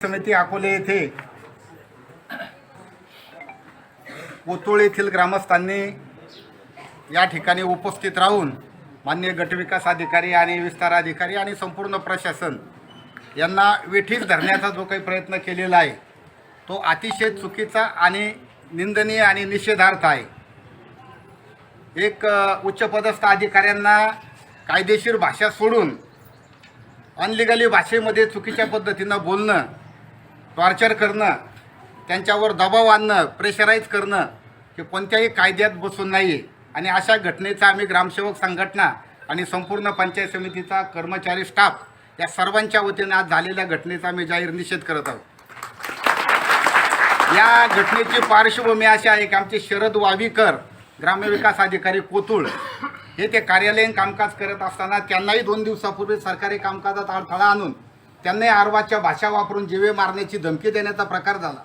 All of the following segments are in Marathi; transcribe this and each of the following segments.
समिती अकोले येथे कोतुळ येथील ग्रामस्थांनी या ठिकाणी उपस्थित राहून मान्य गटविकास अधिकारी आणि विस्तार अधिकारी आणि संपूर्ण प्रशासन यांना वेठीस धरण्याचा जो काही प्रयत्न केलेला आहे तो अतिशय चुकीचा आणि निंदनीय आणि निषेधार्थ आहे. एक उच्चपदस्थ अधिकाऱ्यांना कायदेशीर भाषा सोडून अनलिगली भाषेमध्ये चुकीच्या पद्धतीनं बोलणं टॉर्चर करणं त्यांच्यावर दबाव आणणं प्रेशराईज करणं हे कोणत्याही कायद्यात बसून नाही. आणि अशा घटनेचा आम्ही ग्रामसेवक संघटना आणि संपूर्ण पंचायत समितीचा कर्मचारी स्टाफ या सर्वांच्या वतीने आज झालेल्या घटनेचा आम्ही जाहीर निषेध करत आहोत. या घटनेची पार्श्वभूमी अशी आहे की आमचे शरद वावीकर ग्रामविकास अधिकारी कोतुळ हे ते कार्यालयीन कामकाज करत असताना त्यांनाही दोन दिवसापूर्वी सरकारी कामकाजात अडथळा आणून त्यांनाही आरवाच्या भाषा वापरून जिवे मारण्याची धमकी देण्याचा प्रकार झाला.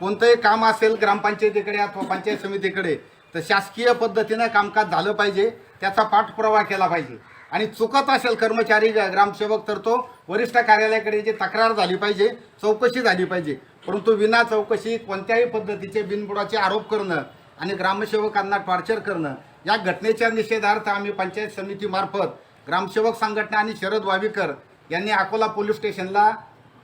कोणतंही काम असेल ग्रामपंचायतीकडे अथवा पंचायत समितीकडे तर शासकीय पद्धतीनं कामकाज झालं पाहिजे त्याचा पाठपुरावा केला पाहिजे. आणि चुकत असेल कर्मचारी ग- ग्रामसेवक तर तो वरिष्ठ कार्यालयाकडे जी तक्रार झाली पाहिजे चौकशी झाली पाहिजे. परंतु विना चौकशी कोणत्याही पद्धतीचे बिनबुडाचे आरोप करणं आणि ग्रामसेवकांना टॉर्चर करणं या घटनेच्या निषेधार्थ आम्ही पंचायत समितीमार्फत ग्रामसेवक संघटना आणि शरद वावीकर यांनी अकोला पोलीस स्टेशनला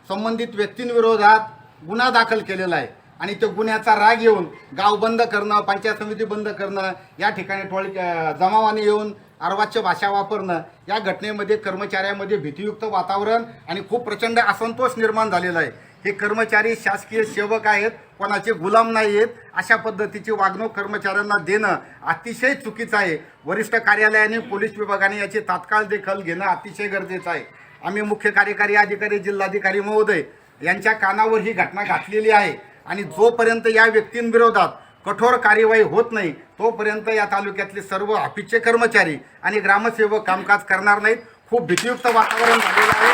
संबंधित व्यक्तींविरोधात गुन्हा दाखल केलेला आहे. आणि त्या गुन्ह्याचा राग येऊन गाव बंद करणं पंचायत समिती बंद करणं या ठिकाणी टोळी जमावाने येऊन अर्वाच्य भाषा वापरणं या घटनेमध्ये कर्मचाऱ्यामध्ये भीतीयुक्त वातावरण आणि खूप प्रचंड असंतोष निर्माण झालेला आहे. हे कर्मचारी शासकीय सेवक आहेत कोणाचे गुलाम नाही आहेत अशा पद्धतीची वागणूक कर्मचाऱ्यांना देणं अतिशय चुकीचं आहे. वरिष्ठ कार्यालयाने पोलीस विभागाने याची तात्काळ दखल घेणं अतिशय गरजेचं आहे. आम्ही मुख्य कार्यकारी अधिकारी जिल्हाधिकारी महोदय यांच्या कानावर ही घटना घातलेली आहे. आणि जोपर्यंत या व्यक्तींविरोधात कठोर कार्यवाही होत नाही तोपर्यंत या तालुक्यातले सर्व ऑफिसचे कर्मचारी आणि ग्रामसेवक कामकाज करणार नाहीत. खूप भीतीयुक्त वातावरण झालेलं आहे.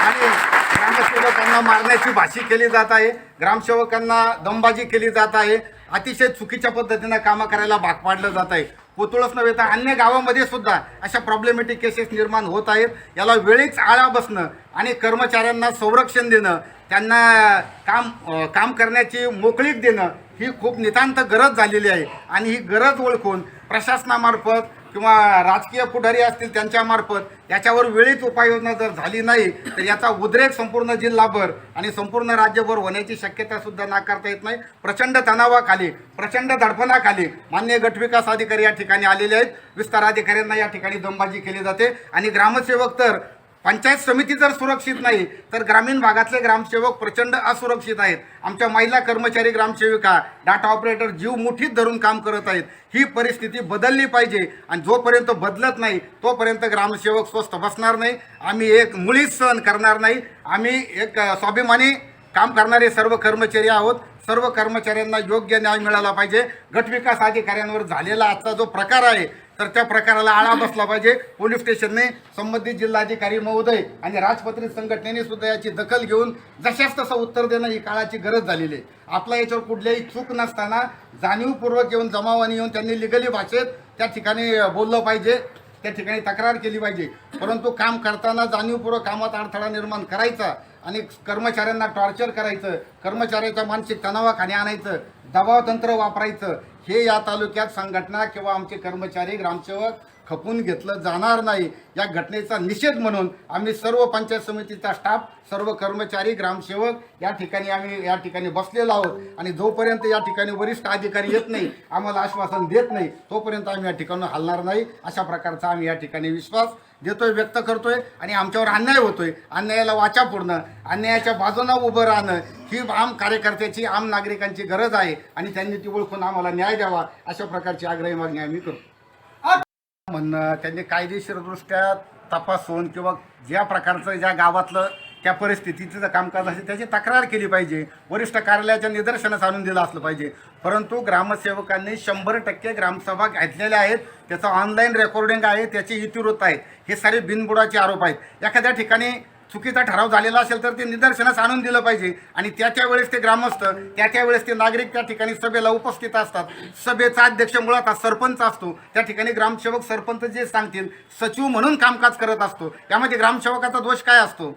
आणि ग्रामसेवकांना मारण्याची भाषी केली जात आहे. ग्रामसेवकांना दमबाजी केली जात आहे. अतिशय चुकीच्या पद्धतीनं कामं करायला भाग पाडलं जात आहे. कोतुळच नव्हे तर अन्य गावामध्ये सुद्धा अशा प्रॉब्लेमॅटिक केसेस निर्माण होत आहेत. याला वेळीच आळा बसणं आणि कर्मचाऱ्यांना संरक्षण देणं त्यांना काम काम करण्याची मोकळीक देणं ही खूप नितांत गरज झालेली आहे. आणि ही गरज ओळखून प्रशासनामार्फत किंवा राजकीय पुढारी असतील त्यांच्यामार्फत याच्यावर वेळीच उपाययोजना जर झाली नाही तर याचा उद्रेक संपूर्ण जिल्हाभर आणि संपूर्ण राज्यभर होण्याची शक्यता सुद्धा नाकारता येत नाही. प्रचंड तणावाखाली प्रचंड दडपणाखाली मान्य गटविकास अधिकारी या ठिकाणी आलेले आहेत. विस्तार अधिकाऱ्यांना या ठिकाणी दमबाजी केली जाते. आणि ग्रामसेवक तर पंचायत समिती जर सुरक्षित नाही तर ग्रामीण भागातले ग्रामसेवक प्रचंड असुरक्षित आहेत. आमच्या महिला कर्मचारी ग्रामसेविका डाटा ऑपरेटर जीव मुठीत धरून काम करत आहेत. ही परिस्थिती बदलली पाहिजे आणि जोपर्यंत बदलत नाही तोपर्यंत ग्रामसेवक स्वस्थ बसणार नाही. आम्ही एक मुळीच सहन करणार नाही. आम्ही एक स्वाभिमानी काम करणारे सर्व कर्मचारी आहोत. सर्व कर्मचाऱ्यांना योग्य न्याय मिळाला पाहिजे. गटविकास अधिकाऱ्यांवर झालेला आजचा जो प्रकार आहे तर त्या प्रकाराला आळा बसला पाहिजे. पोलीस स्टेशनने संबंधित जिल्हाधिकारी महोदय आणि राजपत्रित संघटनेने सुद्धा याची दखल घेऊन जशाच तसं उत्तर देणं ही काळाची गरज झालेली आहे. आपल्या याच्यावर कुठल्याही चूक नसताना जाणीवपूर्वक येऊन जमावाने येऊन त्यांनी लिगली भाषेत त्या ठिकाणी बोललं पाहिजे. त्या ठिकाणी तक्रार केली पाहिजे. परंतु काम करताना जाणीवपूर्वक कामात अडथळा निर्माण करायचा आणि कर्मचाऱ्यांना टॉर्चर करायचं कर्मचाऱ्याच्या मानसिक तणावाखाली आणायचं दबाव तंत्र वापरायचं हे या तालुक्यात संघटना किंवा आमचे कर्मचारी ग्रामसेवक खपून घेतलं जाणार नाही. या घटनेचा निषेध म्हणून आम्ही सर्व पंचायत समितीचा स्टाफ सर्व कर्मचारी ग्रामसेवक या ठिकाणी आम्ही या ठिकाणी बसलेलो आहोत. आणि जोपर्यंत या ठिकाणी वरिष्ठ अधिकारी येत नाही आम्हाला आश्वासन देत नाही तोपर्यंत आम्ही या ठिकाणी हलणार नाही. अशा प्रकारचा आम्ही या ठिकाणी विश्वास देतोय व्यक्त करतोय आणि आमच्यावर अन्याय होतोय. अन्यायाला वाचा फोडणं अन्यायाच्या बाजूनं उभं राहणं ही आम कार्यकर्त्याची आम नागरिकांची गरज आहे आणि त्यांनी ती ओळखून आम्हाला न्याय द्यावा अशा प्रकारची आग्रही मागणी आम्ही करतो. म्हणणं त्यांनी कायदेशीरदृष्ट्या तपासून किंवा ज्या प्रकारचं ज्या गावातलं त्या परिस्थितीचं जर कामकाज असेल त्याची तक्रार केली पाहिजे. वरिष्ठ कार्यालयाच्या निदर्शनास आणून दिलं असलं पाहिजे. परंतु ग्रामसेवकांनी शंभर टक्के ग्रामसभा घेतलेल्या आहेत. त्याचं ऑनलाईन रेकॉर्डिंग आहे त्याचे इतिवृत्त आहेत हे सारे बिनबुडाचे आरोप आहेत. एखाद्या ठिकाणी चुकीचा ठराव झालेला असेल तर ते निदर्शनास आणून दिलं पाहिजे. आणि त्या त्या वेळेस ते ग्रामस्थ त्या त्या वेळेस ते नागरिक त्या ठिकाणी सभेला उपस्थित असतात. सभेचा अध्यक्ष मुळात सरपंच असतो. त्या ठिकाणी ग्रामसेवक सरपंच जे सांगतील सचिव म्हणून कामकाज करत असतो. यामध्ये ग्रामसेवकाचा दोष काय असतो?